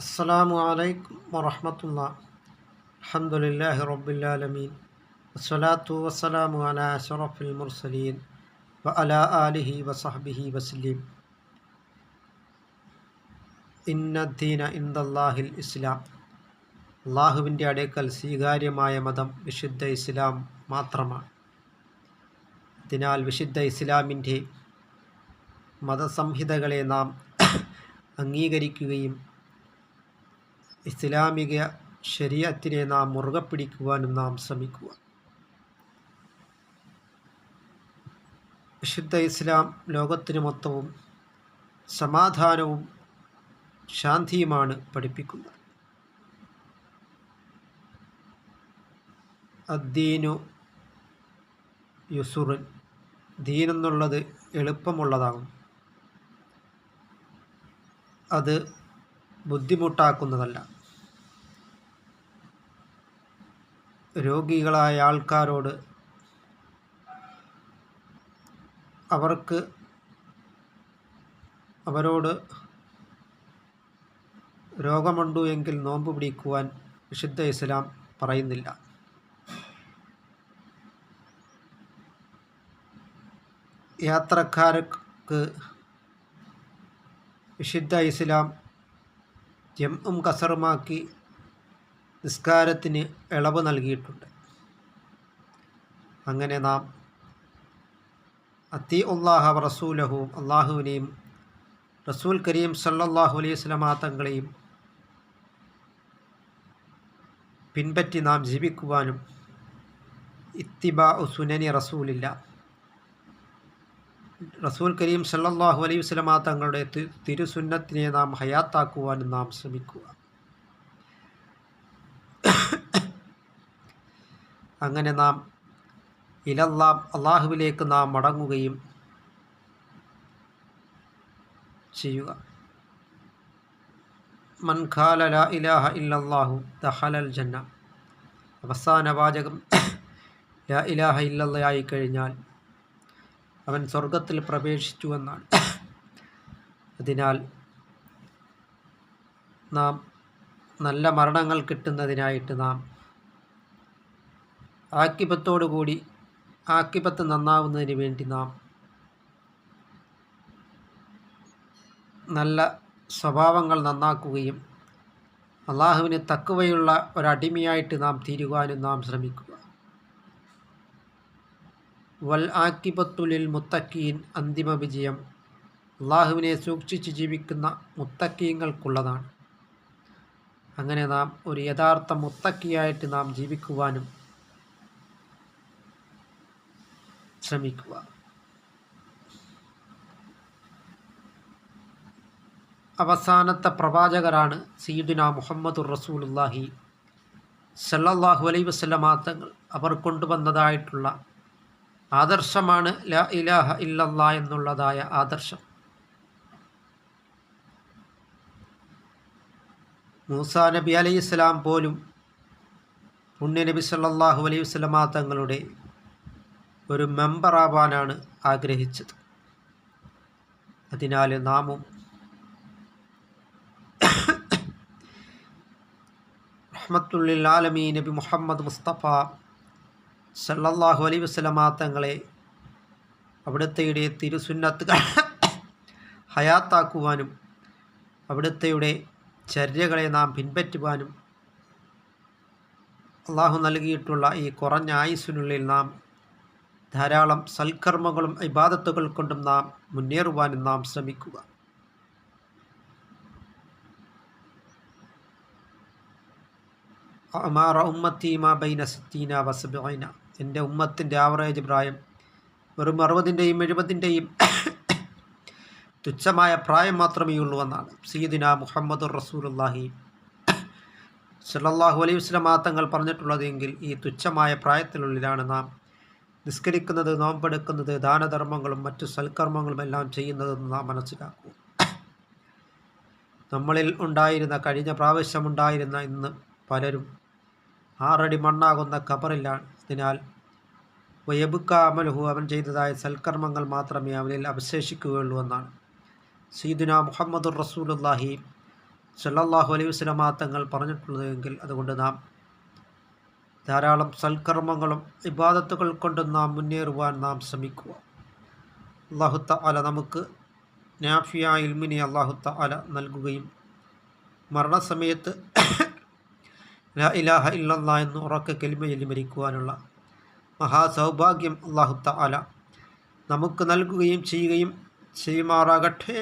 അസ്സാം വലൈക്കും വറഹമത്തുള്ള. അലഹമുല്ലാഹി റബ്ബുല്ലാലമീൻ വസ്സലാത്തു വസ്സലാമു അല അഷറഫുൽ മുർസലീൻ വ അല ആലിഹി വസഹബിഹി വസ്ലീം. ഇന്നദ്ദീന ഇന്ദല്ലാഹിൽ ഇസ്ലാം. അള്ളാഹുവിന്റെ അടുക്കൽ സ്വീകാര്യമായ മതം വിശുദ്ധ ഇസ്ലാം മാത്രമാണ്. അതിനാൽ വിശുദ്ധ ഇസ്ലാമിന്റെ മതസംഹിതകളെ നാം അംഗീകരിക്കുകയും ഇസ്ലാമിക ശരീരത്തിനെ നാം മുറുകെ പിടിക്കുവാനും നാം ശ്രമിക്കുക വിശുദ്ധ ഇസ്ലാം ലോകത്തിന് മൊത്തവും സമാധാനവും ശാന്തിയുമാണ് പഠിപ്പിക്കുന്നത്. അദ്ദീനു യുസുറിൻ ദീൻ എന്നുള്ളത് എളുപ്പമുള്ളതാകും. അത് ബുദ്ധിമുട്ടാക്കുന്നതല്ല. രോഗികളായ ആൾക്കാരോട് അവർക്ക് അവരോട് രോഗമുണ്ടു എങ്കിൽ നോമ്പ് പിടിക്കുവാൻ വിശുദ്ധ ഇസ്ലാം പറയുന്നില്ല. യാത്രക്കാർക്ക് വിശുദ്ധ ഇസ്ലാം ജംഉം കസറുമാക്കി നിസ്കാരത്തിന് ഇളവ് നൽകിയിട്ടുണ്ട്. അങ്ങനെ നാം അത്തി ഉള്ളാഹ റസൂലഹുവും അള്ളാഹുവിനെയും റസൂൽ കരീം സല്ലാഹു അലൈഹി സ്വലമാ തങ്ങളെയും പിൻപറ്റി നാം ജീവിക്കുവാനും ഇത്തിബ സുനനി റസൂലില്ല. റസൂൽ കരീം സല്ലാഹു അലൈഹി വസ്ലമ തങ്ങളുടെ തിരുസുന്നത്തിനെ നാം ഹയാത്താക്കുവാനും നാം ശ്രമിക്കുക. അങ്ങനെ നാം ഇലല്ലാം അള്ളാഹുവിലേക്ക് നാം മടങ്ങുകയും ചെയ്യുക. മൻ ഖാല ലാ ഇലാഹ ഇല്ലാഹു ദഹലൽ ജന്ന. അവസാന വാചകം ലാ ഇലാഹ ഇല്ലല്ലായി കഴിഞ്ഞാൽ അവൻ സ്വർഗത്തിൽ പ്രവേശിച്ചുവെന്നാണ് അതിനാൽ നാം നല്ല മരണങ്ങൾ കിട്ടുന്നതിനായിട്ട് നാം ആക്കിപത്തോടുകൂടി ആക്കിപത്ത് നന്നാവുന്നതിന് വേണ്ടി നാം നല്ല സ്വഭാവങ്ങൾ നന്നാക്കുകയും അള്ളാഹുവിന് തക്കുവയുള്ള ഒരടിമയായിട്ട് നാം തീരുവാനും നാം ശ്രമിക്കുക വൽ ആക്കിബത്തുലിൽ മുത്തക്കീൻ അന്തിമ വിജയം. അള്ളാഹുവിനെ സൂക്ഷിച്ച് ജീവിക്കുന്ന മുത്തക്കീങ്ങൾക്കുള്ളതാണ്. അങ്ങനെ നാം ഒരു യഥാർത്ഥ മുത്തക്കിയായിട്ട് നാം ജീവിക്കുവാനും ശ്രമിക്കുക. അവസാനത്തെ പ്രവാചകരാണ് സീദുന മുഹമ്മദുർ റസൂലുല്ലാഹി സല്ലല്ലാഹു അലൈ വസ്ലമാങ്ങൾ അവർ കൊണ്ടുവന്നതായിട്ടുള്ള ആദർശമാണ് ല ഇലാഹ ഇല്ല എന്നുള്ളതായ ആദർശം. മൂസാ നബി അലൈഹി സ്വലാം പോലും പുണ്യനബി സല്ലാഹു അലൈഹി വസ്ലമാ തങ്ങളുടെ ഒരു മെമ്പറാവാനാണ് ആഗ്രഹിച്ചത്. അതിനാൽ നാമും റഹ്മത്തുള്ളിൽ ആലമി നബി മുഹമ്മദ് മുസ്തഫ സല്ലല്ലാഹു അലൈ വസ്ലമാ തങ്ങളെ അവിടുത്തെയുടെ തിരുസുന്നത്ത് ഹയാത്താക്കുവാനും അവിടുത്തെയുടെ ചര്യകളെ നാം പിൻപറ്റുവാനും അള്ളാഹു നൽകിയിട്ടുള്ള ഈ കുറഞ്ഞ ആയുസ്സിനുള്ളിൽ നാം ധാരാളം സൽക്കർമ്മങ്ങളും ഇബാദത്തുകൾ കൊണ്ടും നാം മുന്നേറുവാനും നാം ശ്രമിക്കുക. അമാറ ഉമ്മത്തീമ ബൈന സിത്തീന വസബൈന എന്റെ ഉമ്മത്തിന്റെ ആവറേജ് പ്രായം വെറും അറുപതിന്റെയും എഴുപതിന്റെയും തുച്ഛമായ പ്രായം മാത്രമേ ഉള്ളൂ എന്നാണ്. സീദിന മുഹമ്മദ് റസൂലുല്ലാഹി സല്ലാഹു അലൈഹി വസ്ലമാ തങ്ങൾ പറഞ്ഞിട്ടുള്ളതെങ്കിൽ ഈ തുച്ഛമായ പ്രായത്തിനുള്ളിലാണ് നാം നിസ്കരിക്കുന്നത് നോമ്പെടുക്കുന്നത് ദാനധർമ്മങ്ങളും മറ്റു സൽക്കർമ്മങ്ങളും എല്ലാം ചെയ്യുന്നതെന്ന് നാം മനസ്സിലാക്കൂ. നമ്മളിൽ ഉണ്ടായിരുന്ന കഴിഞ്ഞ പ്രാവശ്യമുണ്ടായിരുന്ന ഇന്ന് പലരും ആറടി മണ്ണാകുന്ന ഖബറിലാണ് അതിനാൽ വയബുക്ക അമലുഹു അവൻ ചെയ്തതായ സൽക്കർമ്മങ്ങൾ മാത്രമേ അവനിൽ അവശേഷിക്കുകയുള്ളൂ എന്നാണ്. സീദുന മുഹമ്മദുർ റസൂലുല്ലാഹി സല്ലാഹു അലൈഹി വസല്ലമ തങ്ങൾ പറഞ്ഞിട്ടുള്ളതെങ്കിൽ അതുകൊണ്ട് നാം ധാരാളം സൽക്കർമ്മങ്ങളും ഇബാദത്തുകൾ കൊണ്ട് നാം മുന്നേറുവാൻ നാം ശ്രമിക്കുക. അള്ളാഹുത്ത അല നമുക്ക് നാഫിയ ഇൽമിനെ അള്ളാഹുത്ത അല നൽകുകയും മരണസമയത്ത് ലാ ഇലാഹ ഇല്ലല്ലാ എന്ന് ഉറക്ക കെലിമയിൽ മരിക്കുവാനുള്ള മഹാസൗഭാഗ്യം അള്ളാഹുത്ത അല നമുക്ക് നൽകുകയും ചെയ്യുകയും ചെയ്യുമാറാകട്ടെ.